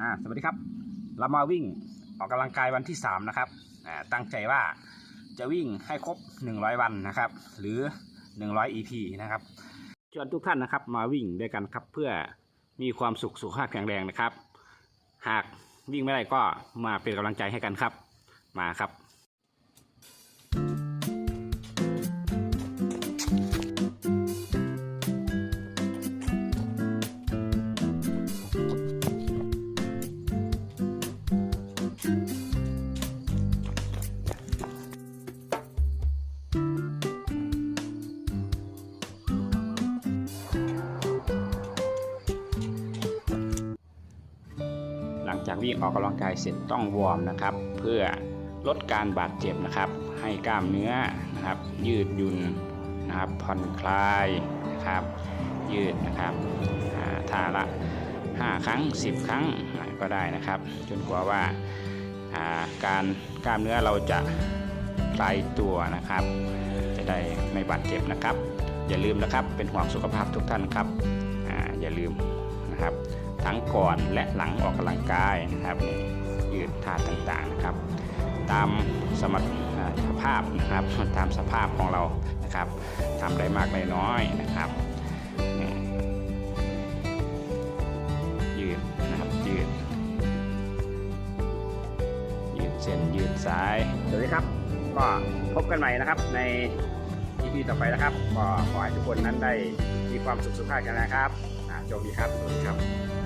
อ่าสวัสดีครับ เรามาวิ่งออกกำลังกายวันที่ 3 นะครับอ่าตั้งใจว่าจะวิ่งให้ครบ 100 วันนะครับ หรือ 100 EP นะครับชวนทุกท่านนะครับมาวิ่งด้วยกันครับเพื่อมีความสุขสุขภาพแข็งแรงนะครับ หากวิ่งไม่ได้ก็มาเป็นกำลังใจให้กันครับ มาครับ หลังจากวิ่งออกกำลังกายเสร็จต้องวอร์มนะครับ เพื่อลดการบาดเจ็บนะครับ ให้กล้ามเนื้อนะครับ ยืดหยุ่นนะครับ ผ่อนคลายนะครับ ยืดนะครับท่าละ 5 ครั้ง 10 ครั้งก็ได้นะครับ จนกว่าว่า การกล้ามเนื้อเราจะคลายตัวนะครับ จะได้ไม่บาดเจ็บนะครับ อย่าลืมนะครับเป็นห่วงสุขภาพทุกท่านครับออย่าลืมนะครับ ทั้งก่อนและหลังออกกำลังกายนะครับยืดท่าต่างๆนะครับ ตามสมรรถภาพนะครับตามสภาพของเรานะครับทำได้มากได้น้อยนะครับ เส้นยืดสายสวัสดีครับ ก็พบกันใหม่นะครับใน EP ต่อไปนะครับ ก็ขอให้ทุกคนนั้นได้มีความสุขสุขภาพกันนะครับอ่าโชคดีครับสวัสดีครับ